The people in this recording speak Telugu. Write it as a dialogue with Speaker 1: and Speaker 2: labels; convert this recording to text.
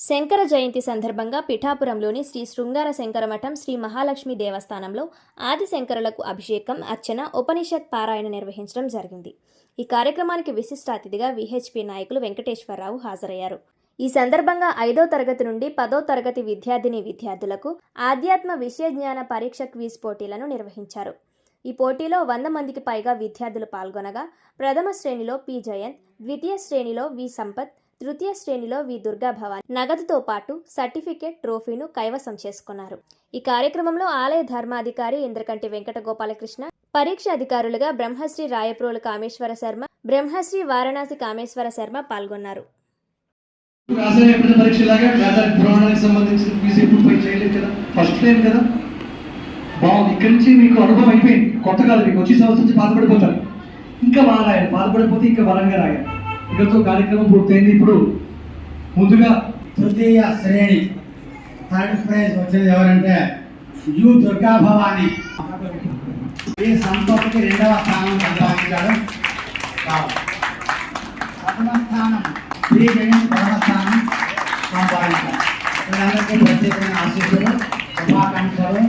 Speaker 1: శంకర జయంతి సందర్భంగా పిఠాపురంలోని శ్రీ శృంగార శంకర మఠం శ్రీ మహాలక్ష్మి దేవస్థానంలో ఆది శంకరులకు అభిషేకం అర్చన ఉపనిషత్ పారాయణ నిర్వహించడం జరిగింది. ఈ కార్యక్రమానికి విశిష్ట అతిథిగా విహెచ్పి నాయకులు వెంకటేశ్వరరావు హాజరయ్యారు. ఈ సందర్భంగా ఐదో తరగతి నుండి పదో తరగతి విద్యార్థిని విద్యార్థులకు ఆధ్యాత్మ విషయ జ్ఞాన పరీక్ష క్విజ్ పోటీలను నిర్వహించారు. ఈ పోటీలో వంద మందికి పైగా విద్యార్థులు పాల్గొనగా ప్రథమ శ్రేణిలో పి జయంత్ ద్వితీయ శ్రేణిలో వి సంపత్ తృతీయ శ్రేణిలో వి. దుర్గా భవాని నగదుతో పాటు సర్టిఫికేట్ ట్రోఫీను కైవసం చేసుకున్నారు. ఈ కార్యక్రమంలో ఆలయ ధర్మాధికారి ఇంద్రకంటి వెంకట గోపాలకృష్ణ పరీక్ష అధికారులుగా బ్రహ్మశ్రీ రాయప్రోలు కామేశ్వర శర్మ బ్రహ్మశ్రీ వారణాసి కామేశ్వర శర్మ పాల్గొన్నారు.
Speaker 2: బాగుంది. ఇక్కడి నుంచి మీకు అనుభవం అయిపోయింది. కొత్త కాదు మీకు. వచ్చే సంవత్సరం నుంచి బాధపడిపోతారు ఇంకా బాగా రాయాలి. బాధపడిపోతే ఇంకా బలంగా రాయాలి. ఇక్కడతో కార్యక్రమం పూర్తయింది. ఇప్పుడు ముందుగా
Speaker 3: తృతీయ శ్రేణి థర్డ్ ప్రైజ్ వచ్చేది ఎవరంటే యు దుర్గా భవాని ఈ సంపత్తికి రెండవ స్థానం సంపాదించాడు. ప్రథమ స్థానం శ్రీ జయంత్ ప్రథమ స్థానం సంపాదించాడు. ప్రత్యేకమైన ఆశీస్సులు శుభాకాంక్షలు.